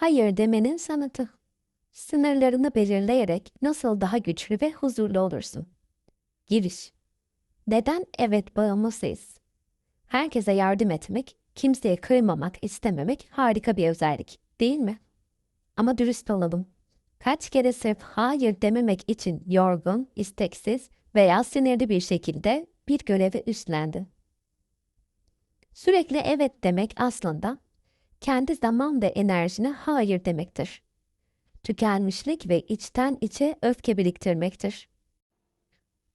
Hayır demenin sanatı. Sınırlarını belirleyerek nasıl daha güçlü ve huzurlu olursun? Giriş. Neden evet bağımlısıyız? Herkese yardım etmek, kimseye kırmamak istememek harika bir özellik, değil mi? Ama dürüst olalım. Kaç kere sırf hayır dememek için yorgun, isteksiz veya sinirli bir şekilde bir görevi üstlendin? Sürekli evet demek aslında kendi zaman ve enerjine hayır demektir. Tükenmişlik ve içten içe öfke biriktirmektir.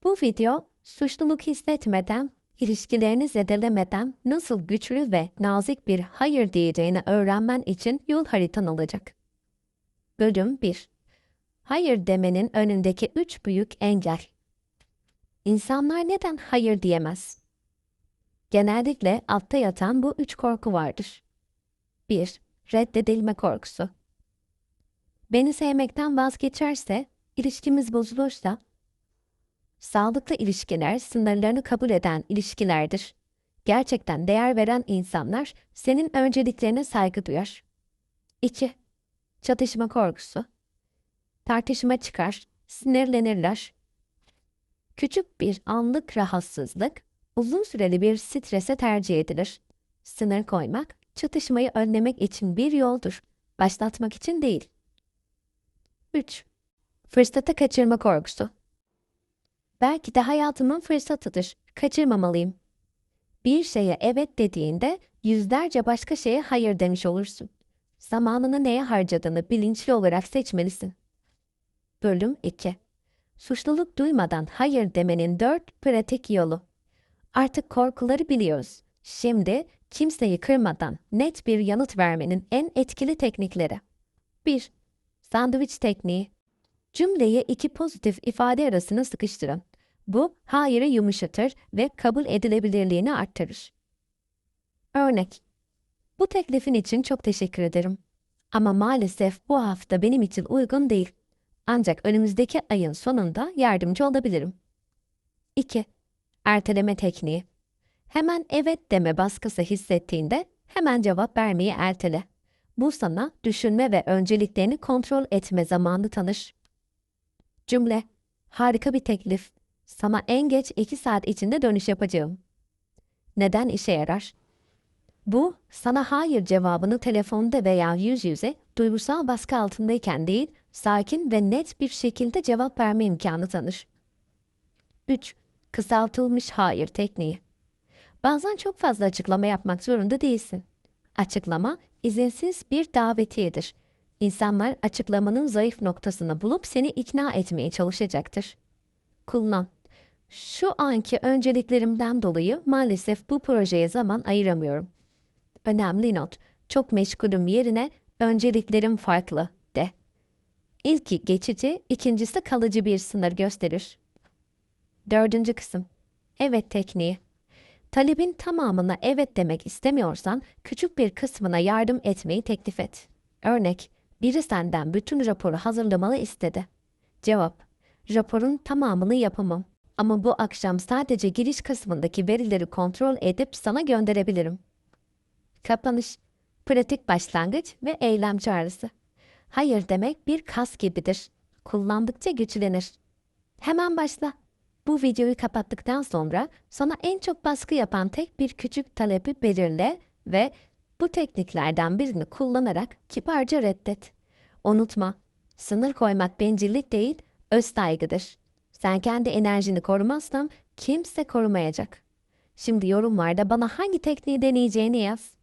Bu video suçluluk hissetmeden, ilişkilerini zedelemeden nasıl güçlü ve nazik bir hayır diyeceğini öğrenmen için yol haritan olacak. Bölüm 1 Hayır demenin önündeki üç büyük engel. İnsanlar neden hayır diyemez? Genellikle altta yatan bu üç korku vardır. 1. Reddedilme korkusu. Beni sevmekten vazgeçerse, ilişkimiz bozulursa, sağlıklı ilişkiler sınırlarını kabul eden ilişkilerdir. Gerçekten değer veren insanlar senin önceliklerine saygı duyar. 2. Çatışma korkusu. Tartışma çıkar, sinirlenirler. Küçük bir anlık rahatsızlık, uzun süreli bir strese tercih edilir. Sınır koymak, çatışmayı önlemek için bir yoldur, başlatmak için değil. 3. Fırsatı kaçırma korkusu. Belki de hayatımın fırsatıdır, kaçırmamalıyım. Bir şeye evet dediğinde yüzlerce başka şeye hayır demiş olursun. Zamanını neye harcadığını bilinçli olarak seçmelisin. Bölüm 2 Suçluluk duymadan hayır demenin dört pratik yolu. Artık korkuları biliyoruz. Şimdi kimseyi kırmadan net bir yanıt vermenin en etkili teknikleri. 1. Sandviç tekniği. Cümleyi iki pozitif ifade arasına sıkıştırın. Bu, hayırı yumuşatır ve kabul edilebilirliğini arttırır. Örnek. Bu teklifin için çok teşekkür ederim. Ama maalesef bu hafta benim için uygun değil. Ancak önümüzdeki ayın sonunda yardımcı olabilirim. 2. Erteleme tekniği. Hemen evet deme baskısı hissettiğinde hemen cevap vermeyi ertele. Bu sana düşünme ve önceliklerini kontrol etme zamanı tanır. Cümle. Harika bir teklif. Sana en geç 2 saat içinde dönüş yapacağım. Neden işe yarar? Bu, sana hayır cevabını telefonda veya yüz yüze duygusal baskı altındayken değil, sakin ve net bir şekilde cevap verme imkanı tanır. 3. Kısaltılmış hayır tekniği. Bazen çok fazla açıklama yapmak zorunda değilsin. Açıklama, izinsiz bir davetiyedir. İnsanlar açıklamanın zayıf noktasını bulup seni ikna etmeye çalışacaktır. Kullan. Şu anki önceliklerimden dolayı maalesef bu projeye zaman ayıramıyorum. Önemli not. Çok meşgulüm yerine önceliklerim farklı de. İlki geçici, ikincisi kalıcı bir sınır gösterir. Dördüncü kısım. Evet tekniği. Talebin tamamına evet demek istemiyorsan küçük bir kısmına yardım etmeyi teklif et. Örnek, biri senden bütün raporu hazırlamalı istedi. Cevap, raporun tamamını yapamam. Ama bu akşam sadece giriş kısmındaki verileri kontrol edip sana gönderebilirim. Kapanış, pratik başlangıç ve eylem çağrısı. Hayır demek bir kas gibidir. Kullandıkça güçlenir. Hemen başla. Bu videoyu kapattıktan sonra sana en çok baskı yapan tek bir küçük talebi belirle ve bu tekniklerden birini kullanarak kibarca reddet. Unutma, sınır koymak bencillik değil, öz saygıdır. Sen kendi enerjini korumazsan kimse korumayacak. Şimdi yorumlarda bana hangi tekniği deneyeceğini yaz.